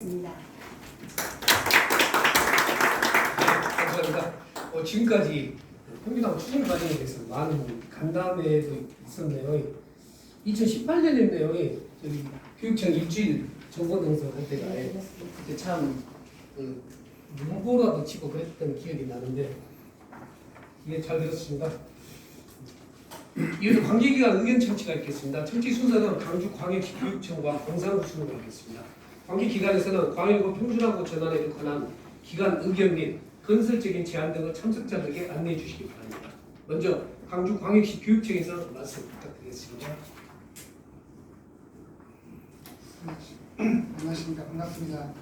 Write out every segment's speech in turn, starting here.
있습니다. 감사합니다. 어, 지금까지 평균하고 추진 과정에 대해서 많은 간담회도 있었네요. 2018년이었네요. 저기 교육청 일주일 정보 등서 할 때가 네, 예. 그렇습니다. 그때 참 그, 눈보라도 치고 그랬던 기억이 나는데 이게 잘 들었습니다. 이어서 관계기관 의견 청취가 있겠습니다. 청취 순서는 강주광역시 교육청과 순으로 하겠습니다. 관계기관에서는 광역고 평준화고 전환에 관한 기관 의견 및 건설적인 제안 등을 참석자들에게 안내해 주시기 바랍니다. 먼저 강주광역시 교육청에서 말씀 부탁드리겠습니다. 안녕하십니까 반갑습니다.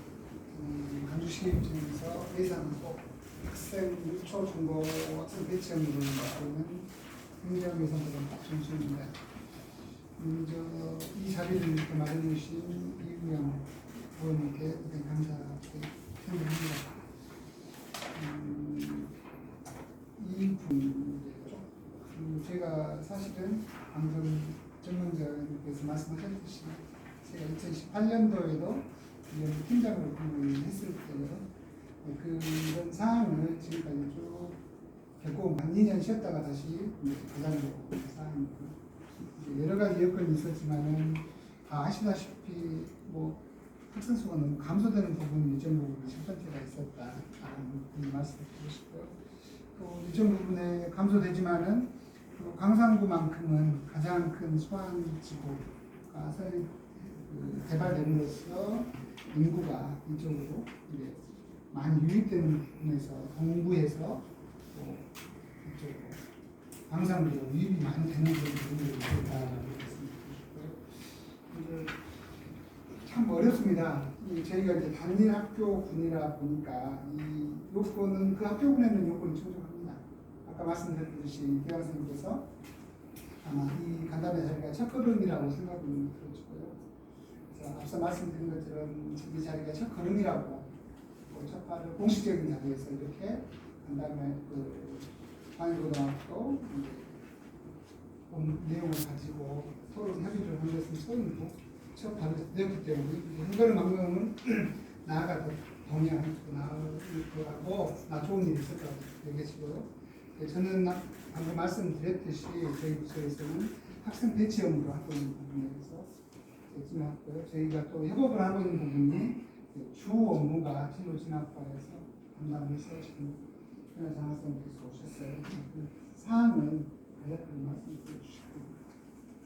음, 강주시립청에서 예산고 학생 유초 중고 학생 배치 업무를 맡고는 행정예산부장 박준수입니다. 음, 저, 이 자리를 마련해 주신 이우영 의원님께 대단히 감사드립니다. 음, 이 분인데요. 음, 제가 사실은 방금 전문자님께서 말씀하셨듯이 제가 2018년도에도 이런 팀장으로 근무를 했을 때요. 네, 그런 상황을 지금까지 쭉 겪고 한 2년 쉬었다가 다시 상황입니다. 이제 여러 가지 여건이 있었지만은 다 아시다시피 뭐 학생 수가 너무 감소되는 부분이 일정 부분 첫 번째가 있었다라는 말씀을 드리고 싶고요. 또 일정 부분에 감소되지만은 또 강상구만큼은 가장 큰 소환지구가 그 개발됨으로써 인구가 이쪽으로 이제 많이 유입되는 부분에서 동부에서 또 이쪽으로 방산으로 유입이 많이 되는 부분이 있다라고 말씀드리고요. 참 어렵습니다. 이 저희가 이제 단일 학교군이라 보니까 이 요건은 그 학교군에는 요건이 충족합니다. 아까 말씀드렸듯이 대학 선생님께서 아마 이 간담회 자리가 첫 걸음이라고 생각을 들어주고요. 그래서 앞서 말씀드린 것처럼 이 자리가 첫 걸음이라고 또 첫발을 공식적인 자리에서 이렇게 간담회 그 광일고등학교 내용을 가지고 토론 협의를 한 것은 처음이 발을 되었기 때문에 한 걸음만큼은 나아가 더 동의하는 나을 거라고 나 좋은 일이 거라고 얘기하시고요. 네, 저는 나- 방금 말씀드렸듯이 저희 부서에서는 학생 배치 업무를 하고 있는 부분에 대해서 진행했고요. 저희가 또 협업을 하고 있는 부분이 주 업무가 진로 진학과에서 담당해서 지금 현장 장학생께서 오셨어요. 그 사안은 간략하게 말씀드려 주시고